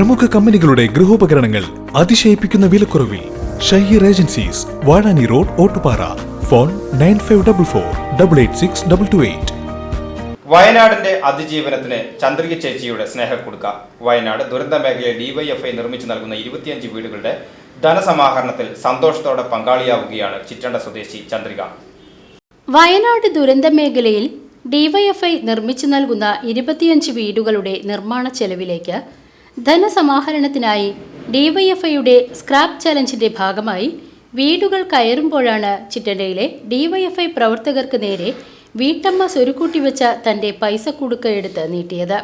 പ്രമുഖ കമ്പനികളുടെ ഗൃഹോപകരണങ്ങൾ അതിശയിപ്പിക്കുന്ന വിലക്കുറവിൽ Shaheer agencies Vazhani road Ottupara. Phone nine five double four double eight six double two eight. വയനാടിന്റെ അതിജീവനത്തിന് ചന്ദ്രിക ചേച്ചിയുടെ സ്നേഹക്കുടുക്ക വയനാട് ദുരന്ത മേഖലയിൽ ഡിവൈഎഫ്ഐ നിർമ്മിച്ചു നൽകുന്ന ഇരുപത്തിയഞ്ച് വീടുകളുടെ ധനസമാഹരണത്തിൽ സന്തോഷത്തോടെ പങ്കാളിയാവുകയാണ് ചിറ്റണ്ട സ്വദേശി ചന്ദ്രിക. വയനാട് ദുരന്ത മേഖലയിൽ ഡിവൈഎഫ്ഐ നിർമ്മിച്ചു നൽകുന്ന ഇരുപത്തിയഞ്ച് വീടുകളുടെ നിർമ്മാണ ചെലവിലേക്ക് ധനസമാഹരണത്തിനായി ഡിവൈഎഫ്ഐയുടെ സ്ക്രാപ്പ് ചലഞ്ചിന്റെ ഭാഗമായി വീടുകൾ കയറുമ്പോഴാണ് ചിറ്റണ്ടയിലെ ഡിവൈഎഫ്ഐ പ്രവർത്തകർക്ക് നേരെ വീട്ടമ്മ സ്വരുക്കൂട്ടി വെച്ച തന്റെ പൈസ കുടുക്ക എടുത്ത് നീട്ടിയത്.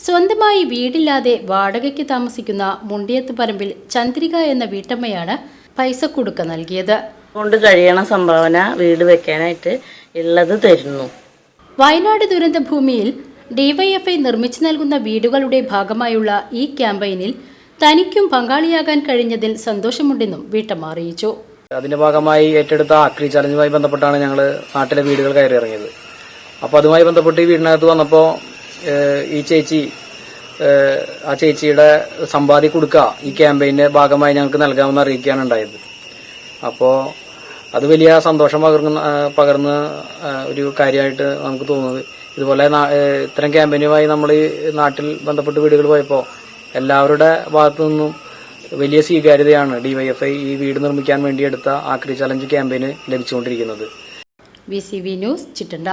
സ്വന്തമായി വീടില്ലാതെ വാടകയ്ക്ക് താമസിക്കുന്ന മുണ്ടിയത്ത് പറമ്പിൽ ചന്ദ്രിക എന്ന വീട്ടമ്മയാണ് പൈസ കുടുക്ക നൽകിയത്. കൊണ്ട് കഴിയണ സംഭാവന വീട് വെക്കാനായിട്ട് ഉള്ളത് തരുന്നു. വയനാട് ദുരന്ത ഭൂമിയിൽ ഡിവൈഎഫ്ഐ നിർമ്മിച്ചു നൽകുന്ന വീടുകളുടെ ഭാഗമായുള്ള ഈ ക്യാമ്പയിനിൽ തനിക്കും പങ്കാളിയാകാൻ കഴിഞ്ഞതിൽ സന്തോഷമുണ്ടെന്നും വീട്ടമ്മ അറിയിച്ചു. അതിന്റെ ഭാഗമായി ഏറ്റെടുത്ത ആക്രി ചലഞ്ചുമായി ബന്ധപ്പെട്ടാണ് ഞങ്ങൾ നാട്ടിലെ വീടുകൾ കയറി ഇറങ്ങിയത് അപ്പോൾ അതുമായി ബന്ധപ്പെട്ട് ഈ വീടിനകത്ത് വന്നപ്പോൾ ഈ ചേച്ചി ആ ചേച്ചിയുടെ സമ്പാദ്യം കൊടുക്കുക ഈ ക്യാമ്പയിന്റെ ഭാഗമായി ഞങ്ങൾക്ക് നൽകാമെന്ന് അറിയിക്കുകയാണ് ഉണ്ടായത്. അപ്പോൾ അത് വലിയ സന്തോഷം പകർന്ന പകർന്ന ഒരു കാര്യമായിട്ട് നമുക്ക് തോന്നുന്നത്. ഇതുപോലെ ഇത്തരം ക്യാമ്പയിനുമായി നമ്മൾ ഈ നാട്ടിൽ ബന്ധപ്പെട്ട് വീടുകൾ പോയപ്പോൾ എല്ലാവരുടെ ഭാഗത്തു നിന്നും വലിയ സ്വീകാര്യതയാണ് ഡിവൈഎഫ്ഐ ഈ വീട് നിർമ്മിക്കാൻ വേണ്ടി എടുത്ത ആക്രി ചലഞ്ച് ക്യാമ്പയിന് ലഭിച്ചുകൊണ്ടിരിക്കുന്നത്. B C B news Chittanda